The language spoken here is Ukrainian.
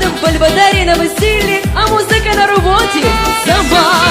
будем в Бельведері на весіллі, а музика на роботі. Сама